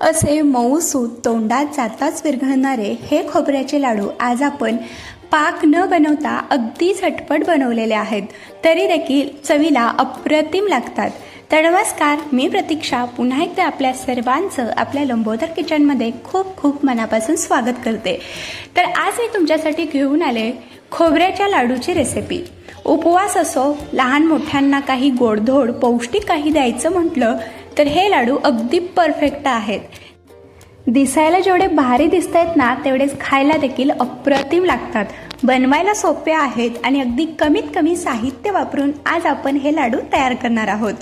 असे मऊसूत तोंडात जाताच विरघळणारे हे खोबऱ्याचे लाडू आज आपण पाक न बनवता अगदी झटपट बनवलेले आहेत. तरी देखील चवीला अप्रतिम लागतात. तर नमस्कार मी प्रतीक्षा. पुन्हा एकदा आपल्या सर्वांचं आपल्या लंबोदर किचनमध्ये खूप खूप मनापासून स्वागत करते. तर आज मी तुमच्यासाठी घेऊन आले खोबऱ्याच्या लाडूची रेसिपी उपवास असो लहान मोठ्यांना काही गोडधोड पौष्टिक काही द्यायचं म्हटलं तर हे लाडू अगदी परफेक्ट आहेत. दिसायला जेवढे भारी दिसत आहेत ना तेवढेच खायला देखील अप्रतिम लागतात. बनवायला सोपे आहेत आणि अगदी कमीत कमी साहित्य वापरून आज आपण हे लाडू तयार करणार आहोत.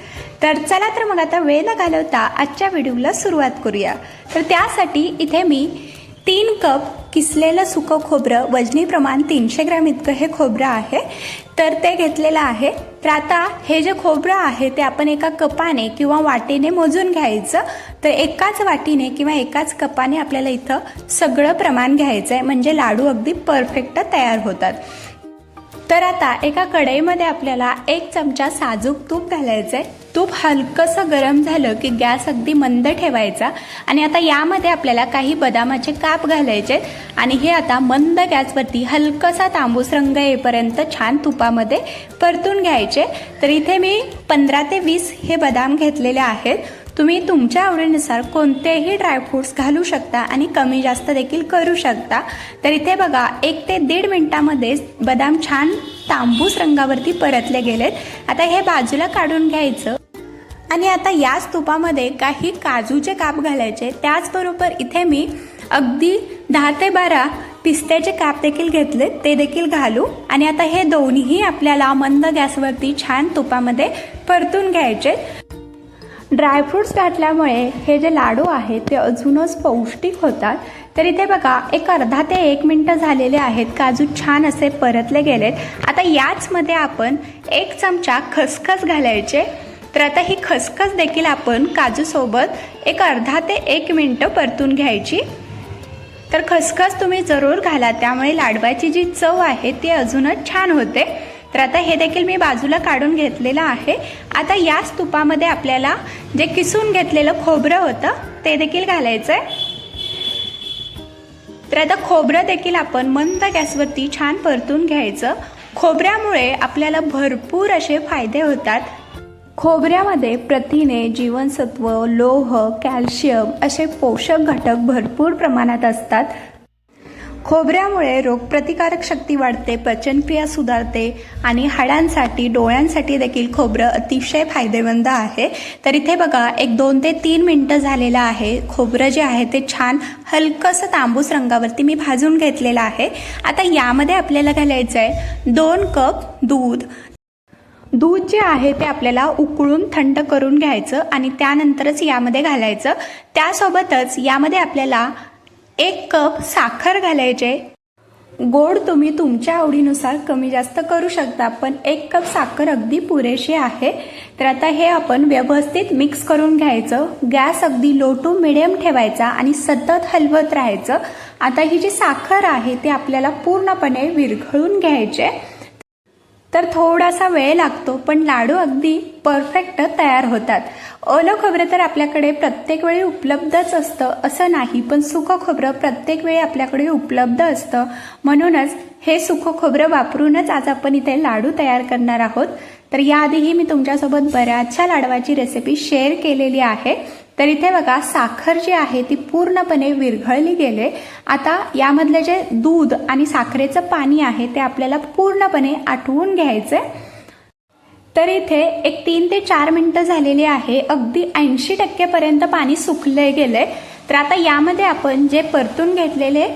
तर चला तर मग आता वेळ न घालवता आजच्या व्हिडिओला सुरुवात करूया. तर त्यासाठी इथे मी तीन कप किसलेलं सुकं खोबरं वजनी प्रमाण तीनशे ग्रॅम इतकं हे खोबरं आहे तर ते घेतलेलं आहे. तर आता हे जे खोबरं आहे ते आपण एका कपाने किंवा वाटीने मोजून घ्यायचं. तर एकाच वाटीने किंवा एकाच कपाने आपल्याला इथं सगळं प्रमाण घ्यायचं आहे म्हणजे लाडू अगदी परफेक्ट तयार होतात. तर आता एका कढईमध्ये आपल्याला एक चमचा साजूक तूप घालायचं आहे तूप हलकंसं गरम झालं की गॅस अगदी मंद ठेवायचा. आणि आता यामध्ये आपल्याला काही बदामाचे काप घालायचे. आणि हे आता मंद गॅसवरती हलकसा तांबूस रंग येईपर्यंत छान तुपामध्ये परतून घ्यायचे. तर इथे मी पंधरा ते वीस हे बदाम घेतलेले आहेत. तुम्ही तुमच्या आवडीनुसार कोणतेही ड्रायफ्रुट्स घालू शकता आणि कमी जास्त देखील करू शकता. तर इथे बघा एक ते दीड मिनटामध्येच बदाम छान तांबूस रंगावरती परतले गेलेत. आता हे बाजूला काढून घ्यायचं. आणि आता याच तुपामध्ये काही काजूचे काप घालायचे त्याचबरोबर इथे मी अगदी दहा ते बारा पिस्त्याचे काप देखील घेतले ते देखील घालू. आणि आता हे दोन्हीही आपल्याला मंद गॅसवरती छान तुपामध्ये परतून घ्यायचे ड्रायफ्रूट्स घातल्यामुळे हे जे लाडू आहेत ते अजूनच पौष्टिक होतात. तर इथे बघा एक अर्धा ते एक मिनटं झालेले आहेत काजू छान असे परतले गेलेत. आता याचमध्ये आपण एक चमचा खसखस घालायचे. तर आता ही खसखस देखील आपण काजूसोबत एक अर्धा ते एक मिनटं परतून घ्यायची. तर खसखस तुम्ही जरूर घाला त्यामुळे लाडवाची जी चव आहे ती अजूनच छान होते. तर आता हे देखील मी बाजूला काढून घेतलेलं आहे. आता याच तुपामध्ये आपल्याला जे किसून घेतलेलं खोबरं होतं ते देखील घालायचं आहे तर आता खोबरं देखील आपण मंद गॅसवरती छान परतून घ्यायचं. खोबऱ्यामुळे आपल्याला भरपूर असे फायदे होतात. खोबऱ्यामध्ये प्रथिने जीवनसत्व लोह कॅल्शियम असे पोषक घटक भरपूर प्रमाणात असतात. खोबऱ्यामुळे रोगप्रतिकारक शक्ती वाढते पचनक्रिया सुधारते आणि हाडांसाठी डोळ्यांसाठी देखील खोबरं अतिशय फायदेमंद आहे. तर इथे बघा एक दोन ते तीन मिनटं झालेलं आहे. खोबरं जे आहे ते छान हलकंसं तांबूस रंगावरती मी भाजून घेतलेलं आहे. आता यामध्ये आपल्याला घालायचं आहे दोन कप दूध. दूध जे आहे ते आपल्याला उकळून थंड करून घ्यायचं आणि त्यानंतरच यामध्ये घालायचं. त्यासोबतच यामध्ये आपल्याला एक कप साखर घालायचे. गोड तुम्ही तुमच्या आवडीनुसार कमी जास्त करू शकता पण एक कप साखर अगदी पुरेशी आहे. तर आता हे आपण व्यवस्थित मिक्स करून घ्यायचं. गॅस अगदी लो टू मिडियम ठेवायचा आणि सतत हलवत राहायचं. आता ही जी साखर आहे ती आपल्याला पूर्णपणे विरघळून घ्यायचे तर थोडासा वेळ लागतो पण लाडू अगदी परफेक्ट तयार होतात. ओलं खोबरं तर आपल्याकडे प्रत्येक वेळी उपलब्धच असतं असं नाही पण सुकं खोबरं प्रत्येक वेळी आपल्याकडे उपलब्ध असतं. म्हणूनच हे सुकं खोबरं वापरूनच आज आपण इथे लाडू तयार करणार आहोत. तर याआधीही मी तुमच्यासोबत बऱ्याचशा लाडवाची रेसिपी शेअर केलेली आहे. तर इथे बघा साखर जी आहे ती पूर्णपणे विरघळली गेले. आता यामधले जे दूध आणि साखरेचं पाणी आहे ते आपल्याला पूर्णपणे आठवून घ्यायचं तर इथे एक तीन ते चार मिनटं झालेली आहे. अगदी ऐंशी टक्केपर्यंत पाणी सुकले गेले तर आता यामध्ये आपण जे परतून घेतलेले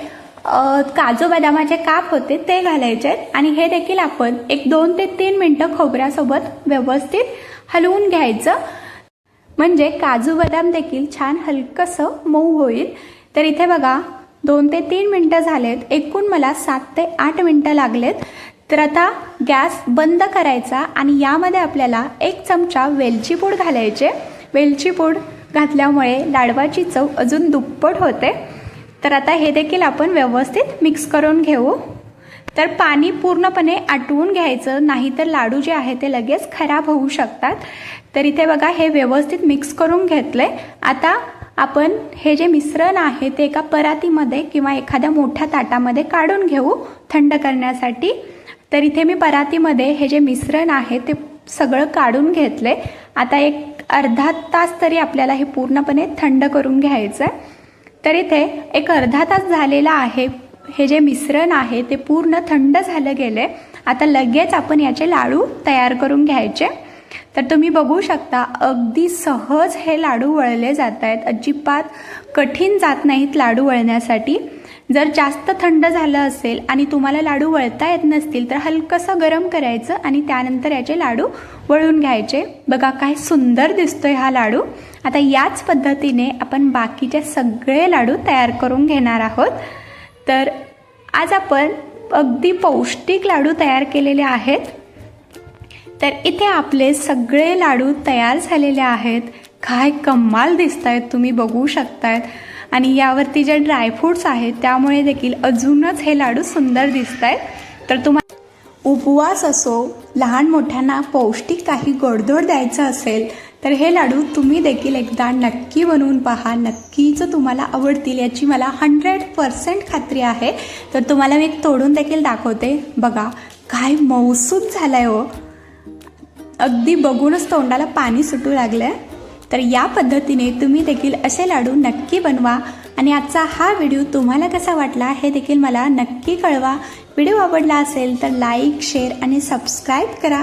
काजू बदामाचे काप होते ते घालायचे आहेत. आणि हे देखील आपण एक दोन ते तीन मिनटं खोबऱ्यासोबत व्यवस्थित हलवून घ्यायचं. म्हणजे काजू बदाम देखील छान हलकंसं मऊ होईल. तर इथे बघा दोन ते तीन मिनटं झालेत. एकूण मला सात ते आठ मिनटं लागलेत. तर आता गॅस बंद करायचा आणि यामध्ये आपल्याला एक चमचा वेलची पूड घालायचे वेलची पूड घातल्यामुळे लाडवाची चव अजून दुप्पट होते. तर आता हे देखील आपण व्यवस्थित मिक्स करून घेऊ. तर पाणी पूर्णपणे आटवून घ्यायचं नाहीतर लाडू जे आहे ते लगेच खराब होऊ शकतात. तर इथे बघा हे व्यवस्थित मिक्स करून घेतले आता आपण हे जे मिश्रण आहे ते एका परातीमध्ये किंवा एखाद्या मोठ्या ताटामध्ये काढून घेऊ थंड करण्यासाठी. तर इथे मी परातीमध्ये हे जे मिश्रण आहे ते सगळं काढून घेतले आता एक अर्धा तास तरी आपल्याला हे पूर्णपणे थंड करून घ्यायचं आहे तर इथे एक अर्धा तास झालेला आहे. हे जे मिश्रण आहे ते पूर्ण थंड झालं गेले आता लगेच आपण याचे लाडू तयार करून घ्यायचे. तर तुम्ही बघू शकता अगदी सहज हे लाडू वळले जात आहेत. अजिबात कठीण जात नाहीत लाडू वळण्यासाठी. जर जास्त थंड झालं असेल आणि तुम्हाला लाडू वळता येत नसतील तर हलकंसं गरम करायचं आणि त्यानंतर याचे लाडू वळून घ्यायचे. बघा काय सुंदर दिसतोय हा लाडू. आता याच पद्धतीने आपण बाकीचे सगळे लाडू तयार करून घेणार आहोत. तर आज आपण अगदी पौष्टिक लाडू तयार केलेले आहेत. तर इथे आपले सगळे लाडू तयार झालेले आहेत. काय कमाल दिसत आहेत तुम्ही बघू शकतायत. आणि यावरती जे ड्रायफ्रूट्स आहेत त्यामुळे देखील अजूनच हे लाडू सुंदर दिसत आहेत तर तुम्हाला उपवास असो लहान मोठ्यांना पौष्टिक काही गोडधोड द्यायचं असेल तर हे लाडू तुम्ही देखील एकदा नक्की बनवून पहा. नक्कीच तुम्हाला आवडतील याची मला हंड्रेड पर्सेंट खात्री आहे. तर तुम्हाला मी एक तोडून देखील दाखवते. बघा काय मौसूद झालाय हो. अगदी बघूनच तोंडाला पाणी सुटू लागलं आहे तर या पद्धतीने तुम्ही देखील असे लाडू नक्की बनवा. आणि आजचा हा व्हिडिओ तुम्हाला कसा वाटला हे देखील मला नक्की कळवा. व्हिडिओ आवडला असेल तर लाईक शेअर आणि सबस्क्राईब करा.